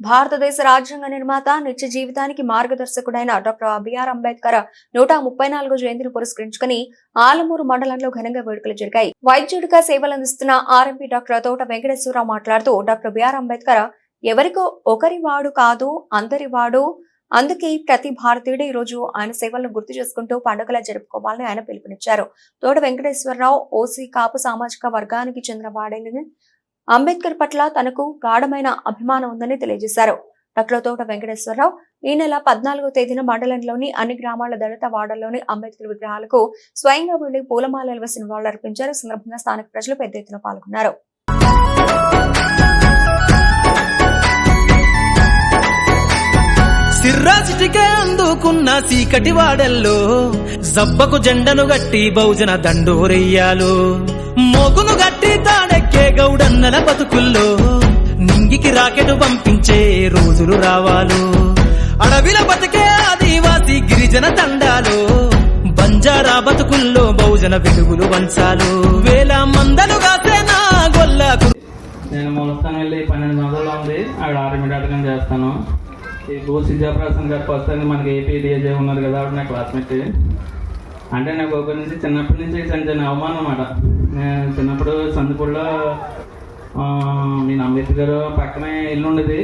భారతదేశ రాజ్యాంగ నిర్మాత నిత్య జీవితానికి మార్గదర్శకుడైన డాక్టర్ బిఆర్ అంబేద్కర్ నూట ముప్పై నాలుగో జయంతిని పురస్కరించుకుని ఆలమూరు మండలంలో ఘనంగా వేడుకలు జరిగాయి. వైద్యుడిగా సేవలందిస్తున్న ఆర్ఎంపీ డాక్టర్ తోట వెంకటేశ్వరరావు మాట్లాడుతూ డాక్టర్ బిఆర్ అంబేద్కర్ ఎవరికో ఒకరి వాడు కాదు అందరి వాడు. అందుకే ప్రతి భారతీయుడు ఈ రోజు ఆయన సేవలను గుర్తు చేసుకుంటూ పండుగలా జరుపుకోవాలని ఆయన పిలుపునిచ్చారు. తోట వెంకటేశ్వరరావు ఓసీ కాపు సామాజిక వర్గానికి చెందిన వాడని అంబేద్కర్ పట్ల తనకు గాఢమైన అభిమానం ఉందని తెలియజేశారు. డాక్టర్ వెంకటేశ్వరరావు ఈ నెల పద్నాలుగో తేదీన మండలంలోని అన్ని గ్రామాల దళిత వార్డుల్లోని అంబేద్కర్ విగ్రహాలకు స్వయంగా వెళ్ళి పూలమాలలు వేసి వాళ్ళు ఈ సందర్భంగా స్థానిక ప్రజలు పెద్ద ఎత్తున పాల్గొన్నారు. సిర్రాసిటికే అందుకున్న సీకటి వాడల్లో? జబ్బకు జెండను గట్టి బహుజన దండోరెయ్యాలు? మోగును గట్టి తాడెక్కే గౌడన్నల బతుకుల్లో? నింగికి రాకెట్ పంపించే రోజులు రావాలు? అడవిల బతికే ఆదివాసి గిరిజన తండాలు? బంజారా బతుకుల్లో బహుజన వెలుగులు వంచాలు? వేల మందలు నా గొల్లకు నేను మూలస్థానం వెళ్ళి పన్నెండు సంవత్సరాలు ఉంది. ఆడ ఆరు మీటర్ చేస్తాను. ఈ భూ సిద్ధాప్రసాద్ గారికి వస్తాను మనకి ఏపీ డిఏజే ఉన్నారు కదా ఆవిడ నా క్లాస్మేట్. అంటే నాకు ఒక నుంచి చిన్నప్పటి నుంచి చిన్న అవమానం అన్నమాట. నేను చిన్నప్పుడు సందుపూడిలో మీ అంబేద్కర్ పక్కనే ఇల్లు ఉండేది.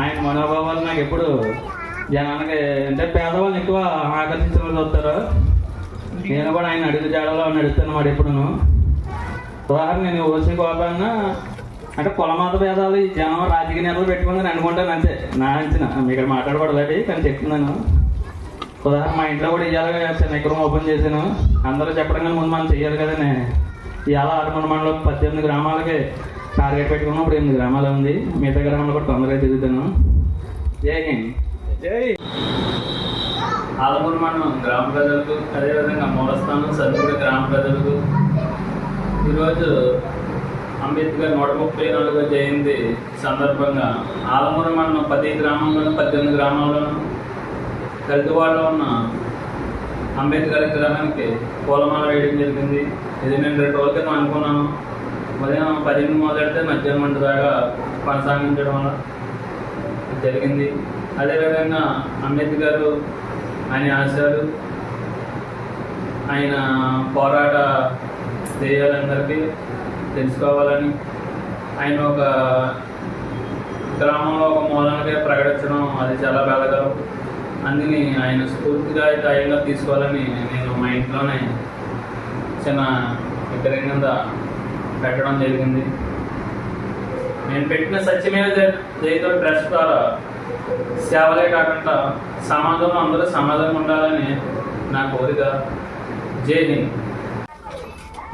ఆయన మనోభావాలు నాకు ఎప్పుడు జనానికి అంటే పేదవాళ్ళు ఎక్కువ ఆకర్షించిన వాళ్ళు వస్తారు. నేను కూడా ఆయన అడుగు జాడలో నడుస్తాను మాట ఎప్పుడును. ఉదాహరణ నేను ఓసి గోపాలన్నా అంటే కులమత భేదాలు ఈ జనం రాజకీయ నేతలు పెట్టుకుందని అనుకుంటాను అంతే. నా అంచనా. మీ ఇక్కడ మాట్లాడకూడదు అది కానీ చెప్తున్నాను. ఉదాహరణ మా ఇంట్లో కూడా ఇవ్వాలి చిన్న ఎకరం ఓపెన్ చేశాను. అందరూ చెప్పడం కానీ ముందు మనం చెయ్యాలి కదండి ఇవాళ ఆరుమూల మండలం పద్దెనిమిది గ్రామాలకి టార్గెట్ పెట్టుకున్నాం ఇప్పుడు ఎనిమిది గ్రామాలు ఉంది. మిగతా గ్రామాలు కూడా తొందరగా తిరుగుతాను. జై హింద్. జై ఆలమూరు మండలం గ్రామ ప్రజలకు అదేవిధంగా మూలస్థానం సదుపుడు గ్రామ ప్రజలకు ఈరోజు అంబేద్కర్ నూట ముప్పై నాలుగో జయంతి సందర్భంగా ఆలమూరు మండలం పది గ్రామంలోను పద్దెనిమిది గ్రామాల్లోనూ దళితవాడలో ఉన్న అంబేద్కర్ విగ్రహానికి పూలమాల వేయడం జరిగింది. ఇది నేను రెండు రోజుల క్రితం అనుకున్నాను ఉదయం పదిహేను మొదలెడితే మధ్యాహ్నం గంట దాకా కొనసాగించడం వల్ల జరిగింది. అదేవిధంగా అంబేద్కర్ ఆయన ఆశయాలు ఆయన పోరాట ధ్యేయాలందరికీ తెలుసుకోవాలని ఆయన ఒక గ్రామంలో ఒక మూలానికి ప్రకటించడం అది చాలా బాధకరం. అందుకని ఆయన స్ఫూర్తిగా ధైర్యంగా తీసుకోవాలని నేను మా ఇంట్లోనే చిన్న విగ్రహం కింద పెట్టడం జరిగింది. నేను పెట్టిన సత్యమైన జయతో ట్రస్ట్ ద్వారా సేవలే కాకుండా సమాజంలో అందరూ సమాజంగా ఉండాలని నా కోరిక. జై హింద్.